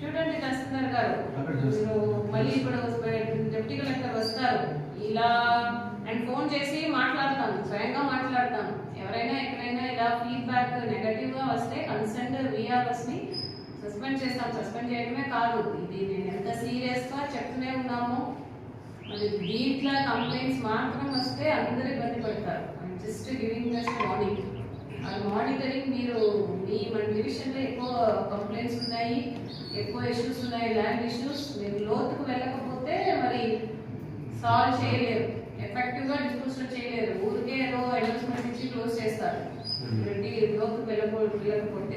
చూడండి నరసింహర్ గారు. మళ్ళీ ఇప్పుడు డిప్యూటీ కలెక్టర్ వస్తారు. ఇలా అండ్ ఫోన్ చేసి మాట్లాడతాం స్వయంగా మాట్లాడతాం ఎవరైనా ఎక్కడైనా ఇలా ఫీడ్బ్యాక్ నెగటివ్గా వస్తే కన్సర్న్ విఆర్ఎస్ని సస్పెండ్ చేస్తాం. సస్పెండ్ చేయడమే కాదు. ఇది నేను ఎంత సీరియస్గా చెప్తూనే ఉన్నాము మరి దీంట్లో కంప్లైంట్స్ మాత్రం వస్తే అందరూ ఇబ్బంది పడతారు. Just giving just morning ah monitoring మీరు మీ మన డివిజన్లో ఎక్కువ కంప్లైంట్స్ ఉన్నాయి ఎక్కువ ఇష్యూస్ ఉన్నాయి ల్యాండ్ ఇష్యూస్ మీరు లోతుకు వెళ్ళకపోతే మరి సాల్వ్ చేయలేరు. ఎఫెక్టివ్గా డిస్పోజల్ చేయలేరు. ఊరికే ఏదో అనౌన్స్మెంట్ ఇచ్చి క్లోజ్ చేస్తారు. లోతుకు వెళ్ళకపోతే.